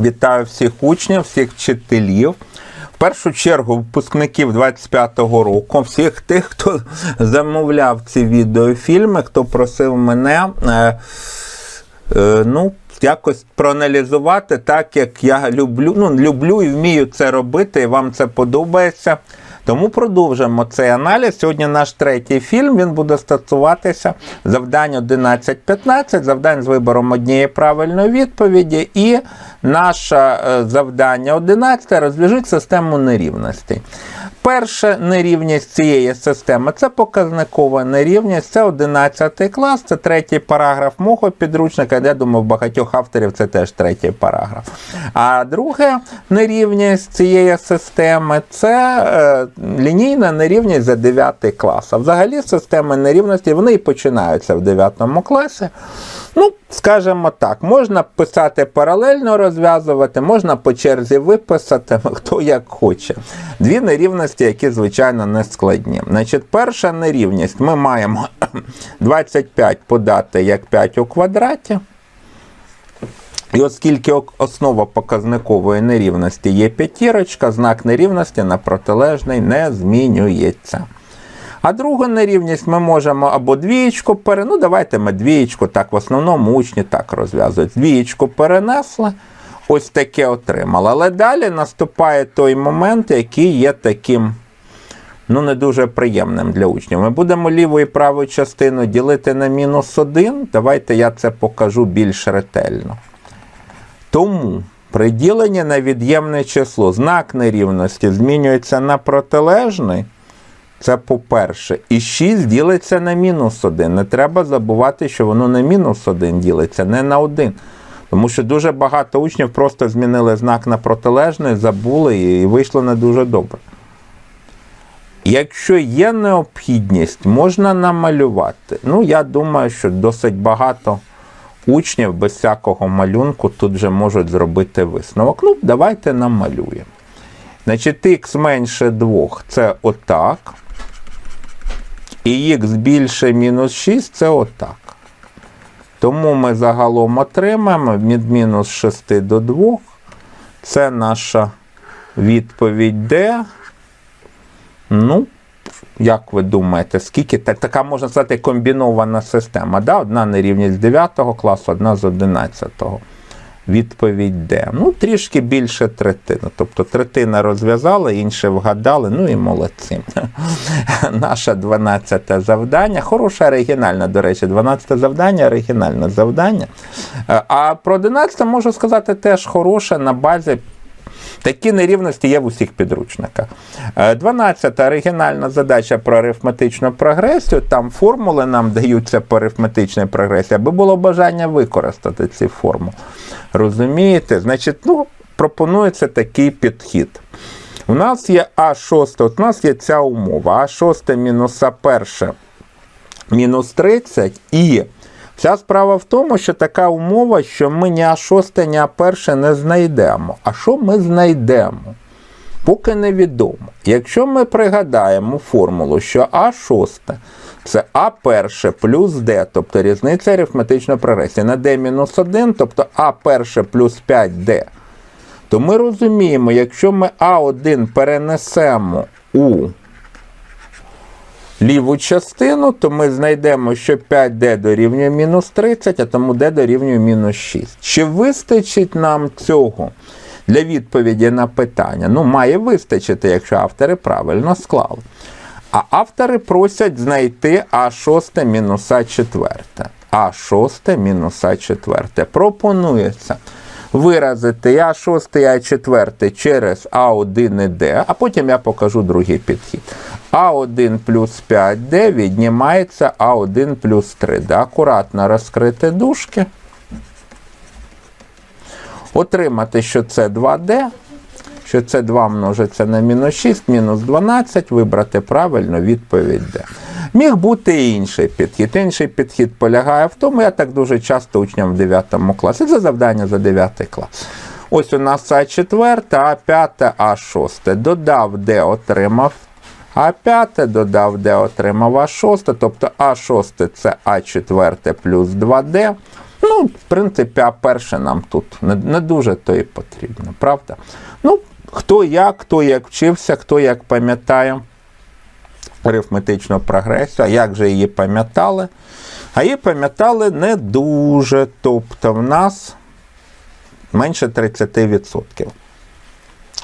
Вітаю всіх учнів, всіх вчителів. В першу чергу випускників 25-го року, всіх тих, хто замовляв ці відеофільми, хто просив мене е, е, ну, якось проаналізувати так, як я люблю. Ну, люблю і вмію це робити, і вам це подобається. Тому продовжимо цей аналіз. Сьогодні наш третій фільм. Він буде стосуватися завдань 11-15, завдань з вибором однієї правильної відповіді. І наше е, завдання 11 розв'яжуть систему нерівностей. Перша нерівність цієї системи це показникова нерівність, це 11 клас, це третій параграф мого підручника. Я думаю, багатьох авторів це теж третій параграф. А друга нерівність цієї системи це е, лінійна нерівність за 9 клас. А взагалі системи нерівності вони і починаються в 9 класі. Ну, скажімо так, можна писати паралельно розв'язувати, можна по черзі виписати, хто як хоче. Дві нерівності, які, звичайно, не складні. Значить, перша нерівність ми маємо 25 подати як 5 у квадраті. І оскільки основа показникової нерівності є п'ятірочка, знак нерівності на протилежний не змінюється. А другу нерівність ми можемо або двієчку пере... Ну, давайте ми двієчку, так в основному учні так розв'язують. Двієчку перенесли, ось таке отримали. Але далі наступає той момент, який є таким ну, не дуже приємним для учнів. Ми будемо ліву і праву частину ділити на мінус один. Давайте я це покажу більш ретельно. Тому при діленні на від'ємне число знак нерівності змінюється на протилежний. Це по-перше. І 6 ділиться на мінус 1. Не треба забувати, що воно на мінус 1 ділиться, не на 1. Тому що дуже багато учнів просто змінили знак на протилежний, забули і вийшло не дуже добре. Якщо є необхідність, можна намалювати. Ну, я думаю, що досить багато учнів без всякого малюнку тут вже можуть зробити висновок. Ну, давайте намалюємо. Значить, х менше 2 це отак. І х більше мінус 6 це отак. Тому ми загалом отримаємо від мінус 6 до 2. Це наша відповідь Д. Ну, як ви думаєте, скільки так, така можна сказати комбінована система? Да? Одна нерівність з 9 класу, одна з 11. Відповідь Д. Ну, трішки більше третини. Тобто третина розв'язала, інше вгадали, ну і молодці. Наше 12 завдання. Хороше оригінальне, до речі, 12 завдання, оригінальне завдання. Е, А про 11 можу сказати теж хороше на базі Такі нерівності є в усіх підручниках. 12 оригінальна задача про арифметичну прогресію. Там формули нам даються по арифметичній прогресії, аби було бажання використати ці формули. Розумієте? Значить, ну, пропонується такий підхід. У нас є А6, от у нас є ця умова. А6 мінус А1 мінус 30 і Вся справа в тому, що така умова, що ми ні А6, ні А1 не знайдемо. А що ми знайдемо? Поки невідомо. Якщо ми пригадаємо формулу, що А6 це А1 плюс Д, тобто різниця арифметичної прогресії на D-1, тобто А1 плюс 5D, то ми розуміємо, якщо ми А1 перенесемо у ліву частину, то ми знайдемо, що 5D дорівнює мінус 30, а тому D дорівнює мінус 6. Чи вистачить нам цього для відповіді на питання? Ну, має вистачити, якщо автори правильно склали. А автори просять знайти А6 мінус А4. А6 мінус А4. Пропонується виразити А6 А4 через А1 і Д, а потім я покажу другий підхід. А1 плюс 5D віднімається А1 плюс 3D. Акуратно розкрити дужки. Отримати, що це 2D, що це 2 множиться на мінус 6, мінус 12, вибрати правильно відповідь D. Міг бути і інший підхід. Інший підхід полягає в тому, я так дуже часто учням в 9 класі. Це завдання за 9 клас. Ось у нас А4, А5, А6. Додав D, отримав А5, додав D, отримав А6, тобто А6 це А4 плюс 2D. Ну, в принципі, а перше нам тут не, не дуже то і потрібно, правда? Ну, хто як, хто як вчився, хто як пам'ятає арифметичну прогресію, а як же її пам'ятали? А її пам'ятали не дуже. Тобто в нас менше 30%,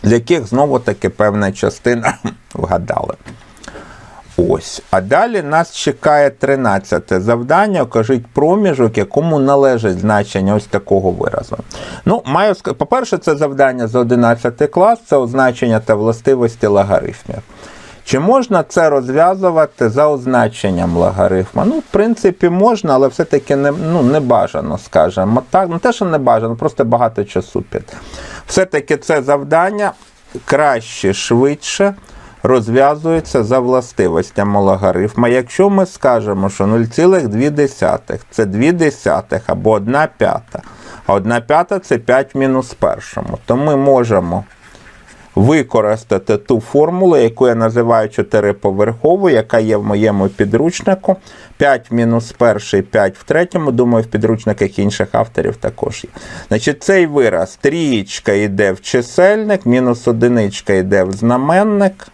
з яких знову таки певна частина вгадали. Ось. А далі нас чекає 13 завдання. Окажіть проміжок, якому належить значення ось такого виразу. Ну, маю По-перше, це завдання за 11 клас, це означення та властивості логарифмів. Чи можна це розв'язувати за означенням логарифма? Ну, в принципі, можна, але все-таки не, ну, не бажано, скажімо так. Не те, що не бажано, просто багато часу під. Все-таки це завдання краще, швидше розв'язується за властивостями логарифма. Якщо ми скажемо, що 0,2 це 2 десятих або 1 п'ята, а 1 п'ята це 5 мінус першому, то ми можемо використати ту формулу, яку я називаю чотириповерховою, яка є в моєму підручнику. 5 мінус перший, 5 в третьому. Думаю, в підручниках інших авторів також є. Значить, цей вираз трієчка йде в чисельник, мінус одиничка йде в знаменник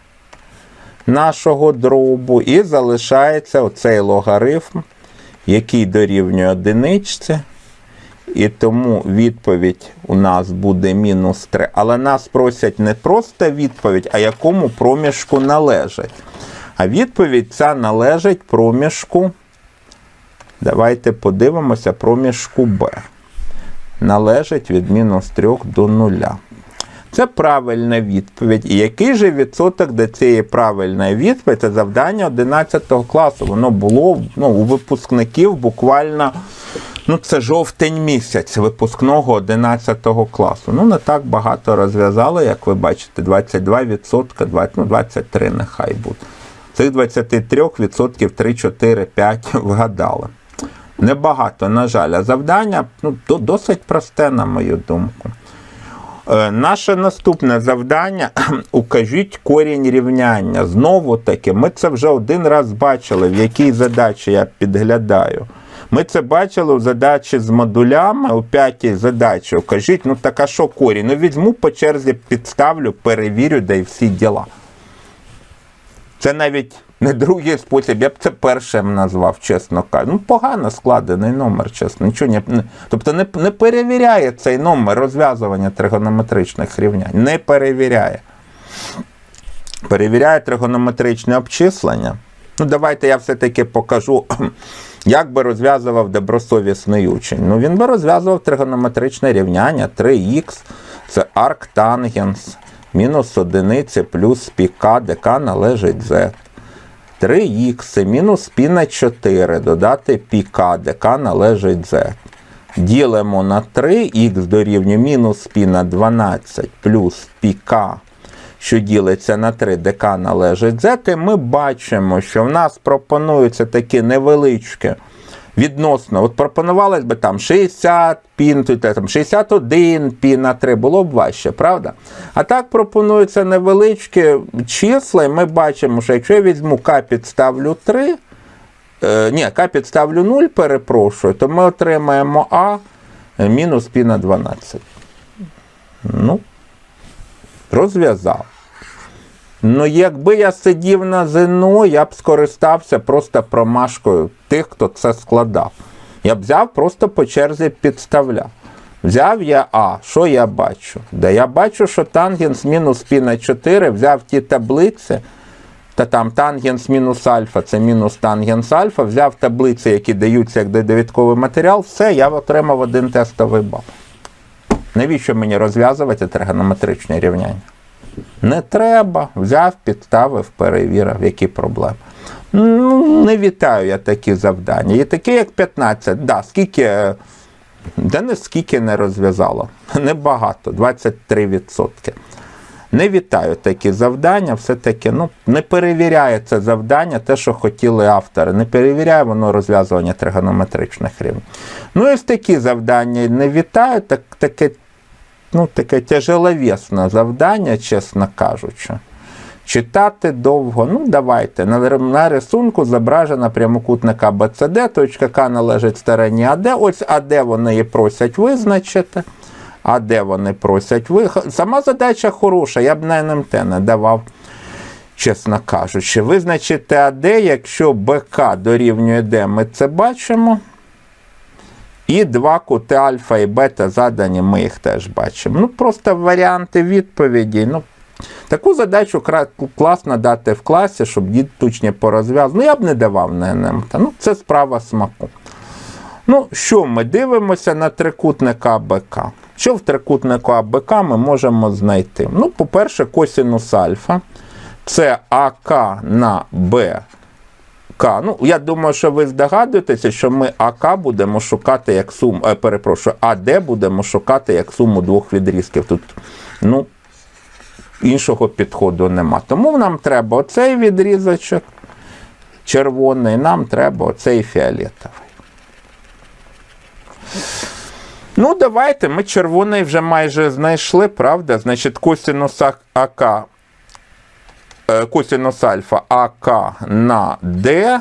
нашого дробу, і залишається оцей логарифм, який дорівнює одиничці. І тому відповідь у нас буде мінус 3. Але нас просять не просто відповідь, а якому проміжку належить. А відповідь ця належить проміжку. Давайте подивимося проміжку Б. Належить від мінус 3 до 0. Це правильна відповідь. І який же відсоток до цієї правильної відповіді? Це завдання 11 класу. Воно було ну, у випускників буквально. Ну, це жовтень місяць випускного 11 класу. Ну, не так багато розв'язали, як ви бачите, 22%, 20, ну, 23 нехай буде. Цих 23% 3, 4, 5 вгадали. Небагато, на жаль, а завдання ну, до- досить просте, на мою думку. Е, Наше наступне завдання укажіть корінь рівняння. Знову таки, ми це вже один раз бачили, в якій задачі я підглядаю. Ми це бачили в задачі з модулями, у п'ятій задачі. Укажіть, ну так а що корінь? Ну візьму по черзі, підставлю, перевірю, да і всі діла. Це навіть не другий спосіб, я б це першим назвав, чесно кажучи. Ну, погано складений номер, чесно. Нічого не, не- тобто не, не перевіряє цей номер розв'язування тригонометричних рівнянь. Не перевіряє. Перевіряє тригонометричне обчислення. Ну, давайте я все-таки покажу, як би розв'язував добросовісний учень. Ну, він би розв'язував тригонометричне рівняння 3х, це арктангенс, мінус одиниці плюс піка, ДК належить z. 3х це мінус пі на 4, додати піка, ДК належить z. Ділимо на 3, х дорівнює мінус пі на 12 плюс піка, що ділиться на 3, ДК належить і ми бачимо, що в нас пропонуються такі невеличкі відносно. От пропонувалось би там 60 пін, там 61 пі на 3, було б важче, правда? А так пропонуються невеличкі числа, і ми бачимо, що якщо я візьму k підставлю 3, е, ні, k підставлю 0, перепрошую, то ми отримаємо А е, мінус пі на 12. Ну, розв'язав. Ну, якби я сидів на ЗНО, я б скористався просто промашкою тих, хто це складав. Я б взяв просто по черзі підставляв. Взяв я А, що я бачу? Да я бачу, що тангенс мінус пі на 4, взяв ті таблиці, та там тангенс мінус альфа, це мінус тангенс альфа, взяв таблиці, які даються як довідковий матеріал, все, я отримав один тестовий бал. Навіщо мені розв'язувати тригонометричні рівняння? Не треба. Взяв, підставив, перевірив, які проблеми. Ну, не вітаю я такі завдання. І такі, як 15, да, скільки, де не скільки не розв'язало. Небагато, 23%. Не вітаю такі завдання, все-таки ну, не перевіряє це завдання, те, що хотіли автори. Не перевіряє воно розв'язування тригонометричних рівнів. Ну, і ось такі завдання не вітаю, так, таке ну, таке тяжеловесне завдання, чесно кажучи. Читати довго. Ну, давайте. На, на рисунку зображена прямокутник АБЦД, точка К належить стороні АД. Ось АД вони її просять визначити. А де вони просять ви. Сама задача хороша, я б на НМТ не давав, чесно кажучи. Визначити АД, якщо БК дорівнює Д, ми це бачимо. І два кути альфа і бета задані, ми їх теж бачимо. Ну, просто варіанти відповіді. Ну, таку задачу класно дати в класі, щоб дід точно порозв'язав. Ну, я б не давав на НМТ. Ну, це справа смаку. Ну, що ми дивимося на трикутник АБК? Що в трикутнику АБК ми можемо знайти? Ну, по-перше, косінус альфа. Це АК на БК. Ну, я думаю, що ви здогадуєтеся, що ми АК будемо шукати як суму, е, перепрошую, АД будемо шукати як суму двох відрізків. Тут, ну, іншого підходу нема. Тому нам треба оцей відрізочок червоний, нам треба оцей фіолетовий. Ну, давайте, ми червоний вже майже знайшли, правда? Значить, косинус АК, е, косинус альфа АК на Д,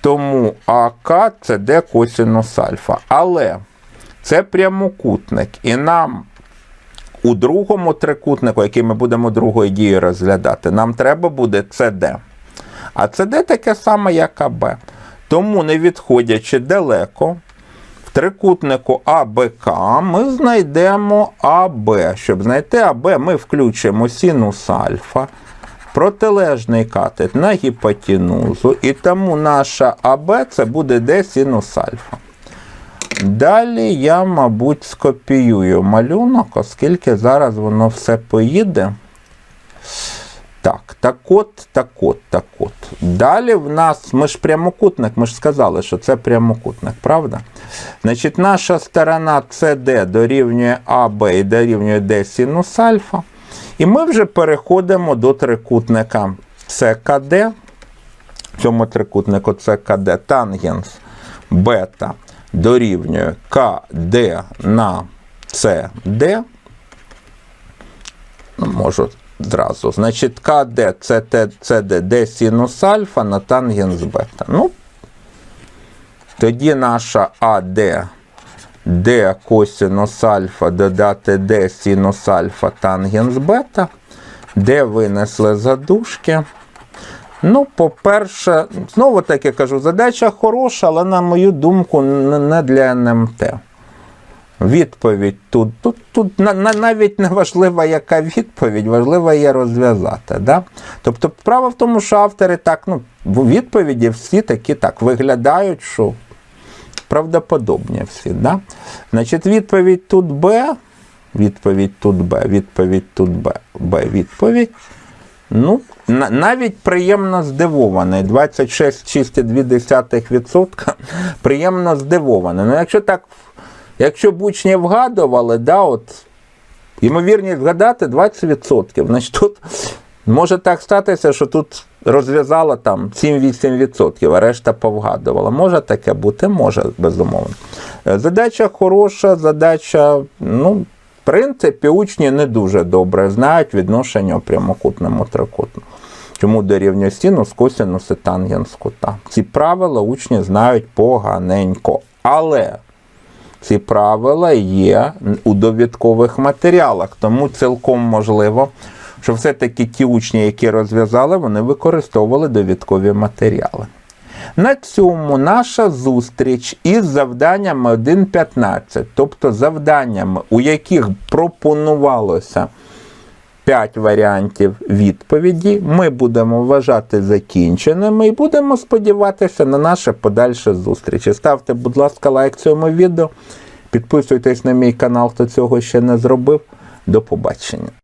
тому АК це Д косинус альфа. Але це прямокутник, і нам у другому трикутнику, який ми будемо другою дією розглядати, нам треба буде СД. А СД таке саме, як АБ. Тому, не відходячи далеко, трикутнику АБК ми знайдемо АБ. Щоб знайти АБ, ми включимо синус альфа, протилежний катет на гіпотенузу, і тому наша АБ це буде Д синус альфа. Далі я, мабуть, скопіюю малюнок, оскільки зараз воно все поїде. Так, так от, так от, так от. Далі в нас, ми ж прямокутник, ми ж сказали, що це прямокутник, правда? Значить, наша сторона CD дорівнює АБ і дорівнює D синус альфа. І ми вже переходимо до трикутника СКД. В цьому трикутнику СКД тангенс бета дорівнює КД на CD. Ну, можу зразу. Значить, КД це ЦД Д синус альфа на тангенс бета. Ну, тоді наша АД Д косинус альфа додати Д синус альфа тангенс бета. Де винесли задушки. Ну, по-перше, знову таки кажу, задача хороша, але, на мою думку, не для НМТ. Відповідь тут. Тут, тут на, на, навіть не важлива, яка відповідь, важливо є розв'язати. Да? Тобто, справа в тому, що автори так, ну, відповіді всі такі так виглядають, що правдоподобні всі. Да? Значить, відповідь тут Б, відповідь тут Б, відповідь тут Б, Б, відповідь. Ну, навіть приємно здивований. 26,2% приємно здивований. Ну, якщо так, якщо б учні вгадували, да, от, ймовірність вгадати 20%. Значить, тут може так статися, що тут розв'язала там 7-8%, а решта повгадувала. Може таке бути, може, безумовно. Е, Задача хороша, задача, ну, в принципі, учні не дуже добре знають відношення прямокутному трикутнику. Чому дорівнює синус, косинус і тангенс кута. Ці правила учні знають поганенько. Але ці правила є у довідкових матеріалах, тому цілком можливо, що все-таки ті учні, які розв'язали, вони використовували довідкові матеріали. На цьому наша зустріч із завданнями 1.15, тобто завданнями, у яких пропонувалося 5 варіантів відповіді, ми будемо вважати закінченими і будемо сподіватися на наше подальше зустрічі. Ставте, будь ласка, лайк цьому відео, підписуйтесь на мій канал, хто цього ще не зробив. До побачення.